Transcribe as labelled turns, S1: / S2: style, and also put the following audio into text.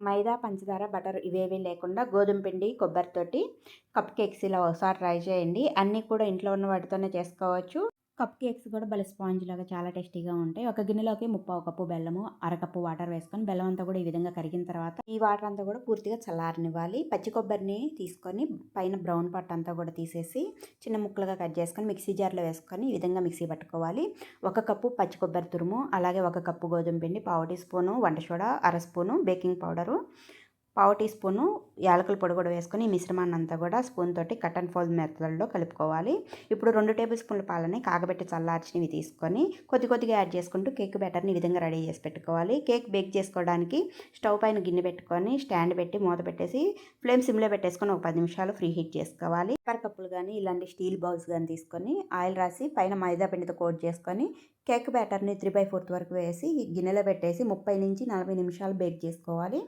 S1: మైదా పంచదార బటర్ ఇవేవి లేకుండా గోధుమ పిండి కొబ్బరితోటి కప్ కేక్స్ ఇలా ఒకసారి ట్రై చేయండి. అన్నీ కూడా ఇంట్లో ఉన్న వాటితోనే చేసుకోవచ్చు. కప్ కేక్స్ కూడా భలే స్పాంజ్ లాగా చాలా టేస్టీగా ఉంటాయి. ఒక గిన్నెలోకి ముప్పావు కప్పు బెల్లము అరకప్పు వాటర్ వేసుకొని బెల్లం అంతా కూడా ఈ విధంగా కరిగిన తర్వాత ఈ వాటర్ అంతా కూడా పూర్తిగా చల్లారనివ్వాలి. పచ్చి కొబ్బరిని తీసుకొని పైన బ్రౌన్ పట్టు అంతా కూడా తీసేసి చిన్న ముక్కలుగా కట్ చేసుకొని మిక్సీ జార్లో వేసుకొని ఈ విధంగా మిక్సీ పట్టుకోవాలి. ఒక కప్పు పచ్చి కొబ్బరి తురుము అలాగే ఒక కప్పు గోధుమ పిండి పావు టీ స్పూను వంట సోడా అర స్పూను బేకింగ్ పౌడరు పావు టీ స్పూను యాలకుల పొడి కూడా వేసుకొని ఈ మిశ్రమాన్ని అంతా కూడా స్పూన్ తోటి కట్ అండ్ ఫోల్డ్ మెత్తలలో కలుపుకోవాలి. ఇప్పుడు రెండు టేబుల్ స్పూన్ల పాలని కాగబెట్టి చల్లార్చినవి తీసుకొని కొద్ది కొద్దిగా యాడ్ చేసుకుంటూ కేక్ బ్యాటర్ని ఈ విధంగా రెడీ చేసి పెట్టుకోవాలి. కేక్ బేక్ చేసుకోవడానికి స్టవ్ పైన గిన్నె పెట్టుకొని స్టాండ్ పెట్టి మూత పెట్టేసి ఫ్లేమ్ సిమ్లో పెట్టేసుకొని ఒక పది నిమిషాలు ఫ్రీ హీట్ చేసుకోవాలి. పేపర్ కప్పులు కానీ ఇలాంటి స్టీల్ బౌల్స్ కానీ తీసుకొని ఆయిల్ రాసి పైన మైదా పిండితో కోట్ చేసుకొని కేక్ బ్యాటర్ని త్రీ బై ఫోర్త్ వరకు వేసి గిన్నెలో పెట్టేసి ముప్పై నుంచి నలభై నిమిషాలు బేక్ చేసుకోవాలి.